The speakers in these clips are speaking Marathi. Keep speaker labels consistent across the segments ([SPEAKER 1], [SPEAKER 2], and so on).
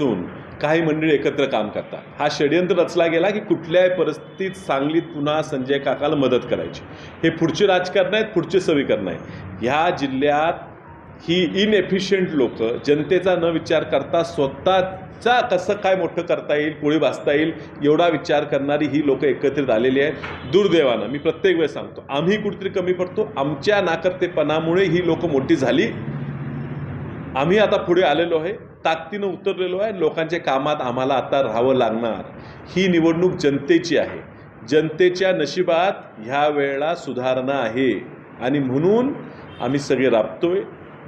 [SPEAKER 1] बसून काही मंडळी एकत्र काम करतात. हा षडयंत्र रचला गेला की कुठल्याही परिस्थितीत सांगलीत पुन्हा संजय काकाला मदत करायची. हे पुढचे राजकारण आहेत पुढचे समीकरण आहे ह्या जिल्ह्यात ही इनएफिशियंट लोक जनतेचा न विचार करता स्वतःचा कसं काय मोठं करता येईल पोळी भासता येईल एवढा विचार करणारी ही लोक एकत्रित आलेली आहेत. दुर्दैवानं मी प्रत्येक वेळेस सांगतो आम्ही कुठेतरी कमी पडतो आमच्या नाकर्तेपणामुळे ही लोक मोठी झाली. आम्ही आता पुढे आलेलो आहे. ताकदीनं उतरलेलो आहे. लोकांच्या कामात आम्हाला आता राहावं लागणार. ही निवडणूक जनतेची आहे. जनतेच्या नशिबात ह्या वेळेला सुधारणा आहे. आणि म्हणून आम्ही सगळे राबतोय.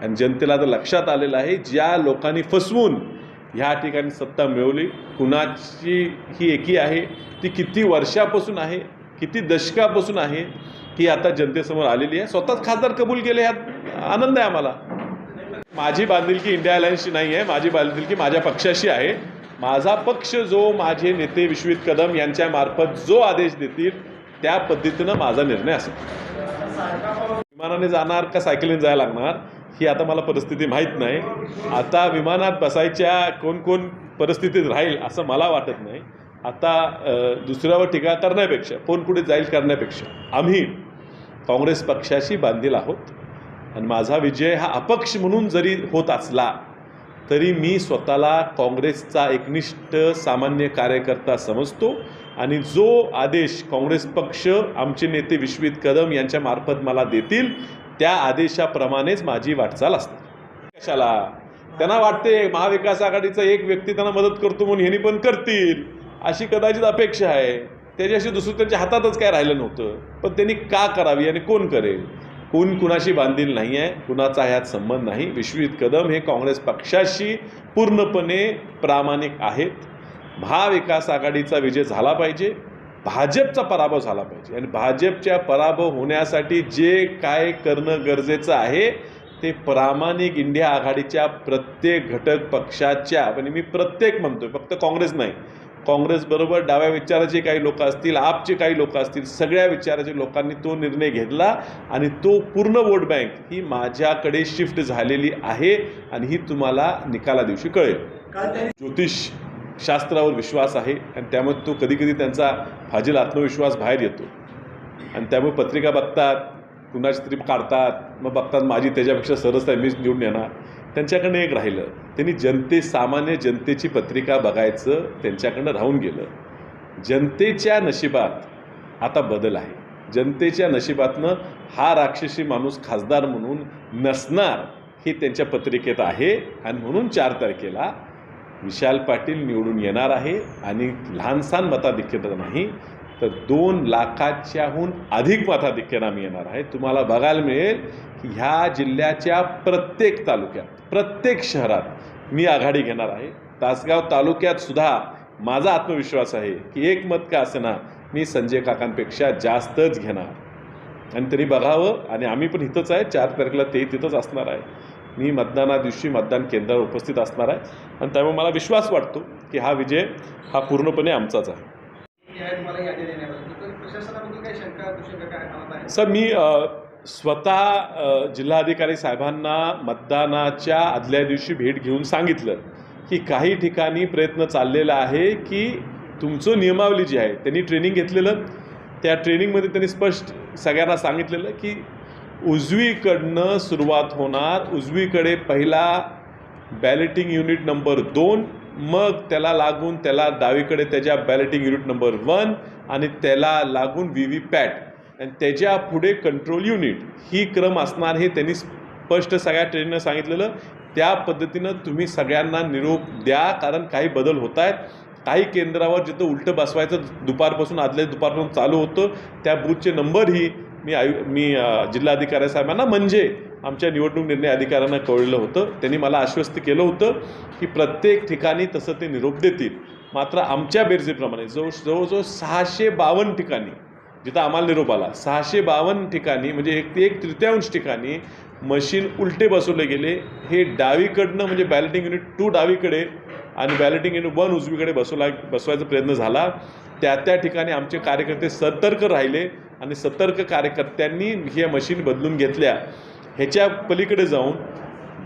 [SPEAKER 1] आणि जनतेला आता लक्षात आलेलं आहे ज्या लोकांनी फसवून ह्या ठिकाणी सत्ता मिळवली कुणाची ही एकी आहे ती किती वर्षापासून आहे किती दशकापासून आहे ही आता जनतेसमोर आलेली आहे. स्वतःच खासदार कबूल केले ह्यात आनंद आहे आम्हाला. माझी बांधिलकी इंडिया अलायन्सची नाही आहे माझी बांधिलकी माझ्या पक्षाशी आहे. माझा पक्ष जो माझे नेते विश्वित कदम यांच्या मार्फत जो आदेश देतील त्या पद्धतीनं माझा निर्णय असेल. विमानाने जाणार का सायकलीने जायला लागणार ही आता मला परिस्थिती माहीत नाही. आता विमानात बसायच्या कोण कोण परिस्थितीत राहील असं मला वाटत नाही. आता दुसऱ्यावर टीका करण्यापेक्षा कोण कुठे जाईल करण्यापेक्षा आम्ही काँग्रेस पक्षाशी बांधील आहोत. आणि माझा विजय हा अपक्ष म्हणून जरी होत असला तरी मी स्वतःला काँग्रेसचा एकनिष्ठ सामान्य कार्यकर्ता समजतो आणि जो आदेश काँग्रेस पक्ष आमचे नेते विश्वित कदम यांच्या मार्फत मला देतील त्या आदेशाप्रमाणेच माझी वाटचाल असते. कशाला? त्यांना वाटते महाविकास आघाडीचा एक व्यक्ती त्यांना मदत करतो म्हणून ह्यांनी पण करतील अशी कदाचित अपेक्षा आहे. त्याच्याशी दुसरं त्यांच्या हातातच काय राहिलं नव्हतं. पण त्यांनी का करावी आणि कोण करेल? कुण कुणाशी बांधील नाही आहे कुणाचा ह्यात संबंध नाही. विश्वजित कदम हे काँग्रेस पक्षाशी पूर्णपणे प्रामाणिक आहेत. महाविकास आघाडीचा विजय झाला पाहिजे भाजपचा पराभव झाला पाहिजे. आणि भाजपच्या पराभव होण्यासाठी जे काय करणं गरजेचं आहे ते प्रामाणिक इंडिया आघाडीच्या प्रत्येक घटक पक्षाच्या म्हणजे मी प्रत्येक म्हणतोय फक्त काँग्रेस नाही काँग्रेसबरोबर डाव्या विचाराचे काही लोक असतील आपचे काही लोक असतील सगळ्या विचाराचे लोकांनी तो निर्णय घेतला आणि तो पूर्ण वोट बँक ही माझ्याकडे शिफ्ट झालेली आहे आणि ही तुम्हाला निकाला दिवशी कळेल. ज्योतिष शास्त्रावर विश्वास आहे आणि त्यामुळे तो कधी कधी त्यांचा फाजील आत्मविश्वास बाहेर येतो. आणि त्यामुळे पत्रिका बघतात कुणाची तरी काढतात मग बघतात माझी त्याच्यापेक्षा सरस आहे मीच निवडून येणार. त्यांच्याकडनं एक राहिलं. त्यांनी जनते सामान्य जनतेची पत्रिका बघायचं त्यांच्याकडनं राहून गेलं. जनतेच्या नशिबात आता बदल आहे. जनतेच्या नशिबातनं हा राक्षसी माणूस खासदार म्हणून नसणार हे त्यांच्या पत्रिकेत आहे. आणि म्हणून चार तारखेला विशाल पाटील निवडून येणार आहे. आणि लहानसहान मताधिक्यता नाही तर दोन लाखाच्याहून अधिक मताधिक्यानं आम्ही येणार आहे. तुम्हाला बघायला मिळेल की ह्या जिल्ह्याच्या प्रत्येक तालुक्यात प्रत्येक शहरात मी आघाडी घेणार आहे. तासगाव तालुक्यात सुद्धा माझा आत्मविश्वास आहे की एक मत का असेना मी संजय काकांपेक्षा जास्तच घेणार. आणि तरी बघावं आणि आम्ही पण इथंच आहे. चार तारखेला ते तिथंच असणार आहे. मी मतदाना दिवशी मतदान केंद्रावर उपस्थित असणार आहे. आणि त्यामुळे मला विश्वास वाटतो की हा विजय हा पूर्णपणे आमचाच आहे
[SPEAKER 2] आहे तुम्हाला यादी देण्याबद्दल तर प्रशासनाबद्दल काही शंका दुशंका काय मनात आहे
[SPEAKER 1] सर मी स्वतः जिल्हाधिकारी साहेबांना मतदानाच्या आदल्या दिवशी भेट घेऊन सांगितलं की काही ठिकाणी प्रयत्न चाललेला आहे की तुमचं नियमावली जी आहे त्यांनी ट्रेनिंग घेतलेलं. त्या ट्रेनिंगमध्ये त्यांनी स्पष्ट सगळ्यांना सांगितलेलं की उजवीकडनं सुरुवात होणार. उजवीकडे पहिला बॅलेटिंग युनिट नंबर दोन मग त्याला लागून त्याला डावीकडे त्याच्या बॅलेटिंग युनिट नंबर वन आणि त्याला लागून व्ही व्ही पॅट. आणि त्याच्या पुढे कंट्रोल युनिट ही क्रम असणार हे त्यांनी स्पष्ट सगळ्या ट्रेननं सांगितलेलं. त्या पद्धतीनं तुम्ही सगळ्यांना निरोप द्या कारण काही बदल होत आहेत काही केंद्रावर जिथं उलटं बसवायचं दुपारपासून आदल्या दुपारपासून चालू होतं त्या बूथचे नंबरही मी आयु मी जिल्हाधिकारी साहेबांना म्हणजे आमच्या निवडणूक निर्णय अधिकाऱ्यांना कळलं होतं. त्यांनी मला आश्वस्त केलं होतं की प्रत्येक ठिकाणी तसं ते निरोप देतील. मात्र आमच्या बेरजेप्रमाणे जवळ जवळजवळ सहाशे बावन्न ठिकाणी जिथं आम्हाला निरोप आला. सहाशे बावन्न ठिकाणी म्हणजे एक ते एक तृतीयांश ठिकाणी मशीन उलटे बसवले गेले. हे डावीकडनं म्हणजे बॅलेटिंग युनिट टू डावीकडे आणि बॅलेटिंग युनिट वन उजवीकडे बसवला बसवायचा प्रयत्न झाला. त्या त्या ठिकाणी आमचे कार्यकर्ते सतर्क राहिले आणि सतर्क कार्यकर्त्यांनी हे मशीन बदलून घेतल्या. ह्याच्या पलीकडे जाऊन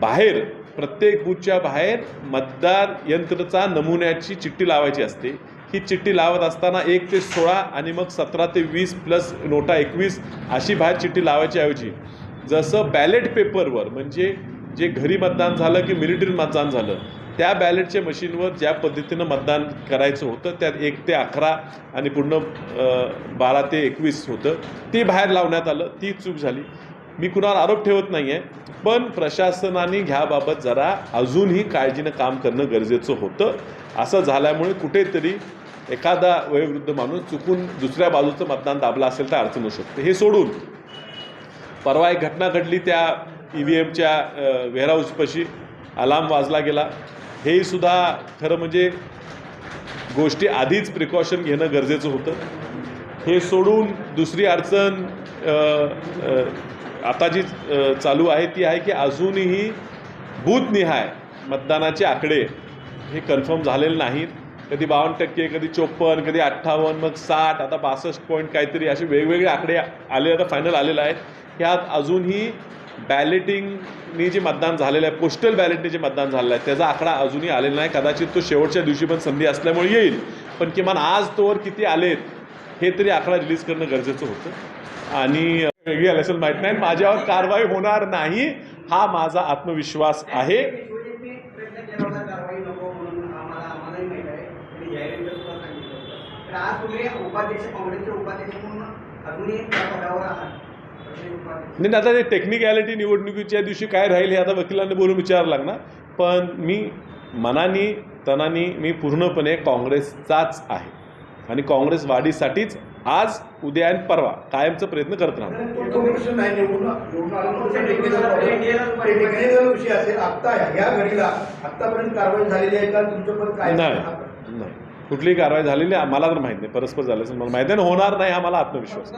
[SPEAKER 1] बाहेर प्रत्येक बूथच्या बाहेर मतदार यंत्रचा नमुन्याची चिठ्ठी लावायची असते. ही चिठ्ठी लावत असताना एक ते सोळा आणि मग सतरा ते वीस प्लस नोटा एकवीस अशी बाहेर चिठ्ठी लावायची ऐवजी जसं बॅलेट पेपरवर म्हणजे जे घरी मतदान झालं की मिलिटरी मतदान झालं त्या बॅलेटच्या मशीनवर ज्या पद्धतीनं मतदान करायचं होतं त्यात एक ते अकरा आणि पूर्ण बारा ते एकवीस होतं ते बाहेर लावण्यात आलं ती चूक झाली. मी कुणावर आरोप ठेवत नाही आहे पण प्रशासनाने ह्याबाबत जरा अजूनही काळजीनं काम करणं गरजेचं होतं. असं झाल्यामुळे कुठेतरी एखादा वयोवृद्ध माणूस चुकून दुसऱ्या बाजूचं मतदान दाबलं असेल तर अडचण होऊ शकते. हे सोडून परवा एक घटना घडली त्या ई व्ही एमच्या वेअरहाऊसपाशी. अलार्म वाजला गेला. हेही सुद्धा खरं म्हणजे गोष्टी आधीच प्रिकॉशन घेणं गरजेचं होतं. हे सोडून दुसरी अडचण आता जी चालू आहे ती आहे की अजूनही बूथनिहाय मतदानाचे आकडे. हे कन्फर्म झालेले नाहीत. कधी बावन्न टक्के कधी चोपन्न कधी अठ्ठावन्न मग साठ आता बासष्ट पॉईंट काहीतरी असे वेगवेगळे आकडे आले आता फायनल आलेलं आहे ह्यात अजूनही बॅलेटिंगनी जे मतदान झालेलं आहे पोस्टल बॅलेटने जे मतदान झालेलं आहे त्याचा आकडा अजूनही आलेला नाही. कदाचित तो शेवटच्या दिवशी पण संधी असल्यामुळे येईल. पण किमान आज तोवर किती आलेत हे तरी आकडा रिलीज करणं गरजेचं होतं. आणि वेगळी आली असेल माहीत नाही. माझ्यावर कारवाई होणार नाही हा माझा आत्मविश्वास आहे. नाही आता ते टेक्निकॅलिटी निवडणुकीच्या दिवशी काय राहील हे आता वकिलांनी बोलून विचारावं लागणार. पण मी मनानी तनानी मी पूर्णपणे काँग्रेसचाच आहे. आणि काँग्रेस वाढीसाठीच आज उद्या आणि परवा कायमचा प्रयत्न करत राहणार.
[SPEAKER 3] नाही
[SPEAKER 1] नाही. नाही. कुठलीही कारवाई झालेली मला तर माहीत नाही. परस्पर झालं असेल मला माहिती आणि होणार नाही हा मला आत्मविश्वास